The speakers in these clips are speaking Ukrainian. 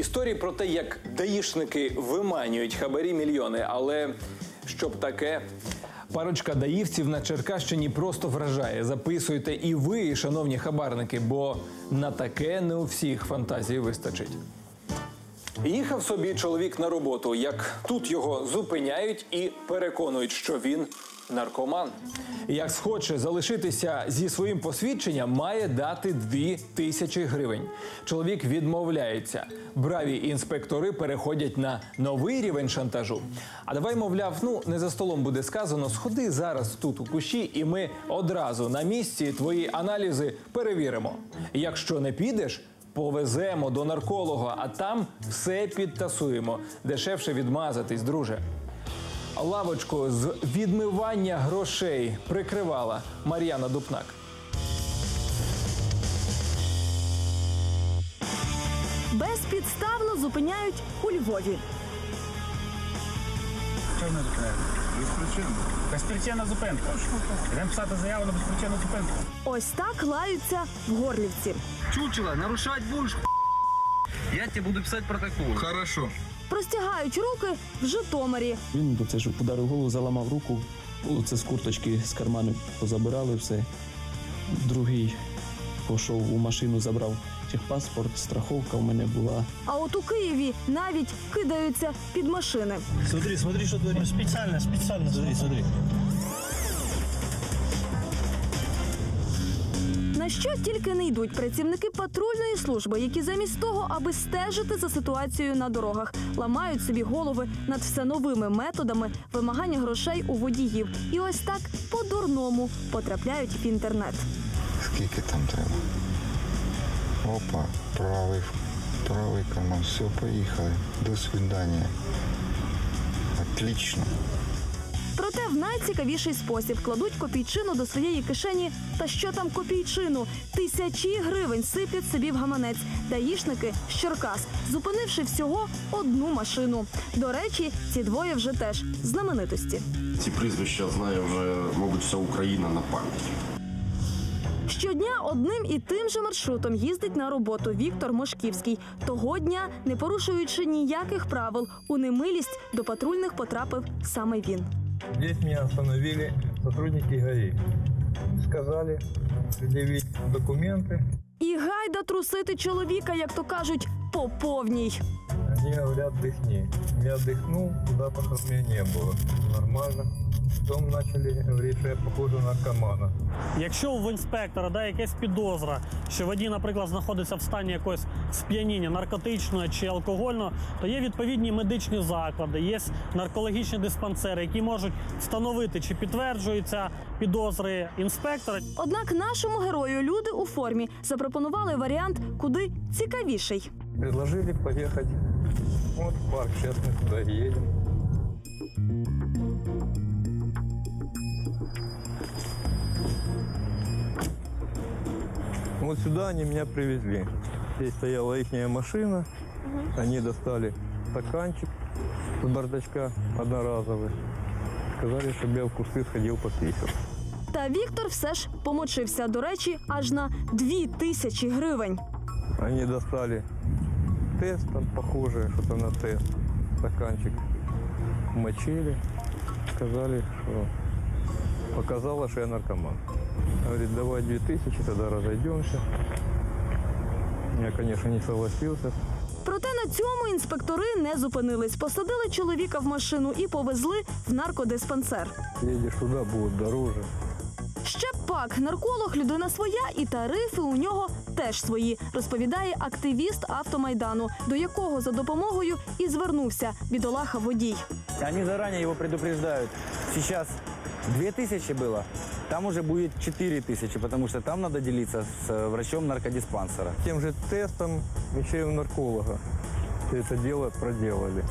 Історії про те, як даїшники виманюють хабарі мільйони, але щоб таке. Парочка даївців на Черкащині просто вражає. Записуйте і ви, шановні хабарники, бо на таке не у всіх фантазії вистачить. Їхав собі чоловік на роботу, як тут його зупиняють і переконують, що він наркоман. Як схоче залишитися зі своїм посвідченням, має дати дві тисячі гривень. Чоловік відмовляється. Браві інспектори переходять на новий рівень шантажу. А давай, мовляв, ну не за столом буде сказано, сходи зараз тут у кущі, і ми одразу на місці твої аналізи перевіримо. Якщо не підеш, Повеземо до нарколога, а там все підтасуємо. Дешевше відмазатись, друже. Лавочку з відмивання грошей прикривала Мар'яна Дупнак. Безпідставно зупиняють у Львові. Що не зупиняє? Безпричинно. Безпричинна зупинка. Йдемо писати заяву на безпричинну зупинку. Ось так лаються в Горлівці. Чучело, нарушать будешь, я тебе буду писать протокол. Хорошо. Простягають руки в Житомирі. Він до це ж ударив голову, заламав руку. Це з курточки з карману позабирали все. Другий пішов у машину, забрав техпаспорт, страховка у мене була. А от у Києві навіть кидаються під машини. Смотри, смотри, що творит. Спеціально, спеціально Смотри, смотри. На що тільки не йдуть працівники патрульної служби, які замість того, аби стежити за ситуацією на дорогах, ламають собі голови над все новими методами вимагання грошей у водіїв. І ось так по-дурному потрапляють в інтернет. Скільки там треба? Опа, правий, правий карман. Все, поїхали. До свидання. Отлично. Проте в найцікавіший спосіб кладуть копійчину до своєї кишені. Та що там копійчину? Тисячі гривень сиплять собі в гаманець. Даїшники з Черкас, зупинивши всього одну машину. До речі, ці двоє вже теж знаменитості. Ці прізвища знає вже, мабуть, вся Україна на пам'ять. Щодня одним і тим же маршрутом їздить на роботу Віктор Мошківський. Того дня, не порушуючи ніяких правил, у немилість до патрульних потрапив саме він. Здесь меня остановили сотрудники ГАИ. Сказали предъявить документы. І гайда трусити чоловіка, як то кажуть, по повній. Они говорят, дыхни. Я дыхнул, запахов у меня не было. Нормально. Потом начали говорить, что я похож на наркомана. Якщо в інспектора да, якась підозра, що водій, наприклад, знаходиться в стані якогось сп'яніння наркотичного чи алкогольного, то є відповідні медичні заклади, є наркологічні диспансери, які можуть встановити, чи підтверджуються підозри інспектора. Однак нашому герою люди у формі запропонували варіант куди цікавіший. Предложили поехать вот в парк. Сейчас мы туда едем. Вот сюда они меня привезли. Здесь стояла их машина. Они достали стаканчик с бардачка одноразовый. Сказали, чтобы я в кусты сходил пописал. Та Віктор все ж помочився. До речі, аж на дві тисячі гривень. Они достали тест, там похожее что-то на тест. Стаканчик мочили. Сказали, что показала, что я наркоман. Говорит, давай 2000, тогда разойдемся. Я, конечно, не согласился. Проте на цьому інспектори не зупинились. Посадили чоловіка в машину і повезли в наркодиспансер. Едешь туда, будет дороже. Ще пак нарколог людина своя, і тарифи у нього теж свої, розповідає активіст автомайдану, до якого за допомогою і звернувся бідолаха водій. Они заранее его предупреждают. Сейчас 2000 было, там уже будет 4000, потому что там надо делиться с э, врачом наркодиспансера. Тем же тестом еще и у нарколога все это дело проделали.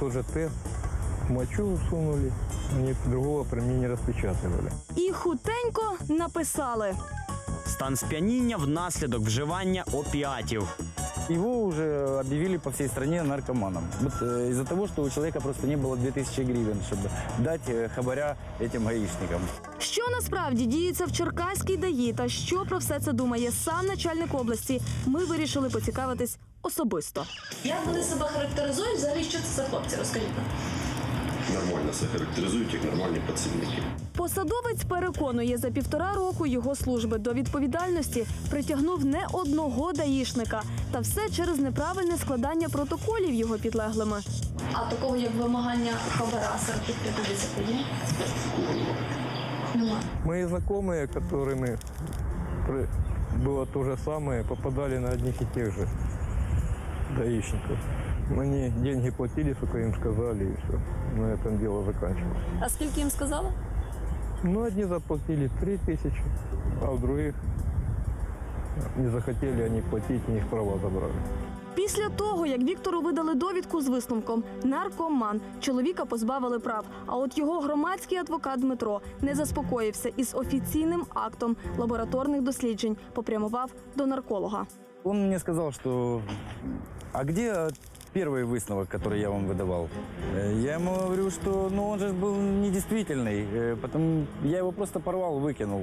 Тот же тест, мочу сунули, они другого при мне не распечатывали. І хутенько написали. Стан сп'яніння внаслідок вживання опіатів. Его уже объявили по всей стране наркоманом. Вот, э, из-за того, что у человека просто не было 2000 гривен, чтобы дать э, хабаря этим гаишникам. Що насправді діється в Черкаській ДАІ та що про все це думає сам начальник області, ми вирішили поцікавитись особисто. Як вони себе характеризують? Взагалі, що це за хлопці? Розкажіть нам. Нормально себе характеризують як нормальні працівники. Посадовець переконує, за півтора року його служби до відповідальності притягнув не одного даїшника, та все через неправильне складання протоколів його підлеглими. А такого як вимагання хабара серед тих 50 є? Немає. Мои знакомые, которыми при- было то же самое, попадали на одних и тех же даишников. Они деньги платили, сколько им сказали, и все. На этом дело заканчивалось. А скільки їм сказали? Ну, одни заплатили три тысячи, а у других не захотели они платить, и их права забрали. Після того, як Віктору видали довідку з висновком наркоман, чоловіка позбавили прав. А от його громадський адвокат Дмитро не заспокоївся і з офіційним актом лабораторних досліджень попрямував до нарколога. Он мне сказал, что а где первый выставок, который я вам выдавал? Э, Я ему говорю, что ну он же был недействительный, э, потому я его просто порвал, выкинул.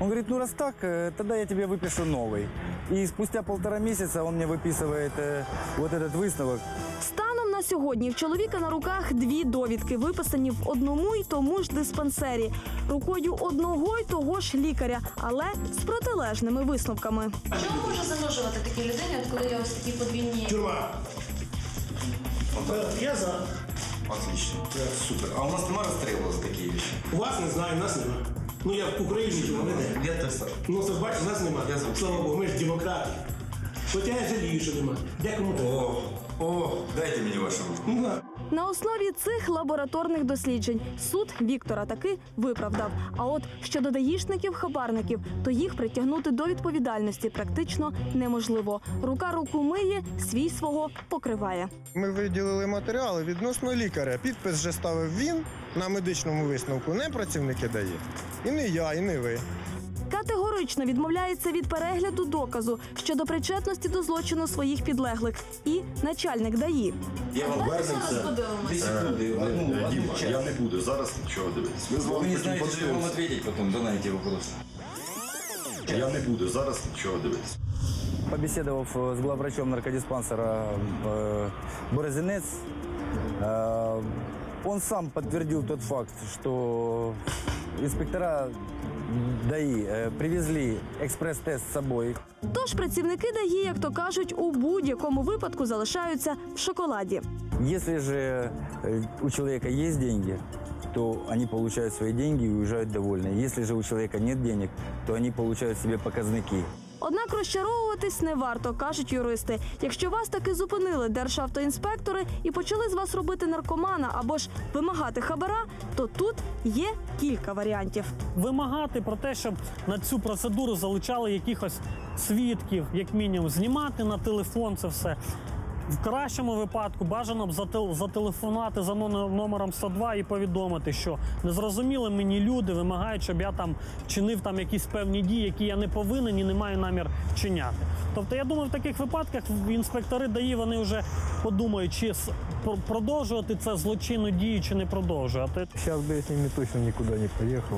Он говорит, ну раз так, э, тогда я тебе выпишу новый. И спустя полтора месяца он мне выписывает э, вот этот выставок. Станом на сьогодні в чоловіка на руках дві довідки, виписані в одному й тому ж диспансері, рукою одного й того ж лікаря, але з протилежними висновками. Чому може загрожувати такій людині, от коли є ось такі подвійні? Тюрма. Я за. Отлично. Супер. А у нас нема розстрілу за такі речі? У вас не знаю, у нас нема. Ну я в Україні тюрма не де. Я те сам. Ну це ж бачиш, у нас нема. Я за. Слава Богу, ми ж демократи. Хоча я жалію, що нема. Дякую. О, о, дайте мені вашу руку. Ну, на. На основі цих лабораторних досліджень суд Віктора таки виправдав. А от щодо даїшників-хабарників, то їх притягнути до відповідальності практично неможливо. Рука руку миє, свій свого покриває. Ми виділили матеріали відносно лікаря. Підпис вже ставив він на медичному висновку, не працівники дає. І не я, і не ви Категорично відмовляється від перегляду доказу щодо причетності до злочину своїх підлеглих і начальник ДАІ. Я вам Зараз вернемося. подивимося. Дві секунди. Ну, Діма, я не буду зараз нічого дивитись. Ми з вами потім подивимося. ответить потом, да на эти вопросы. Я не буду зараз нічого дивитись. Побеседовав э, с главврачом наркодиспансера э, Борозинец, э, он сам подтвердил тот факт, что инспектора ДАИ э, привезли экспресс-тест с собой. Тож працівники ДАІ, як то кажуть, у будь-якому випадку залишаються в шоколаді. Если же э, у человека есть деньги, то они получают свои деньги и уезжают довольны. Если же у человека нет денег, то они получают себе показники. Однак розчаровуватись не варто, кажуть юристи. Якщо вас таки зупинили державтоінспектори і почали з вас робити наркомана або ж вимагати хабара, то тут є кілька варіантів. вимагати про те, щоб на цю процедуру залучали якихось свідків, як мінімум, знімати на телефон це все. В кращому випадку бажано б зате- зателефонувати за номер- номером 102 і повідомити, що незрозуміли мені люди вимагають, щоб я там вчинив там якісь певні дії, які я не повинен і не маю намір вчиняти. Тобто, я думаю, в таких випадках інспектори ДАІ вони вже подумають, чи продовжувати це злочинну дію, чи не продовжувати. Сейчас бы я с ними точно никуда не поехал.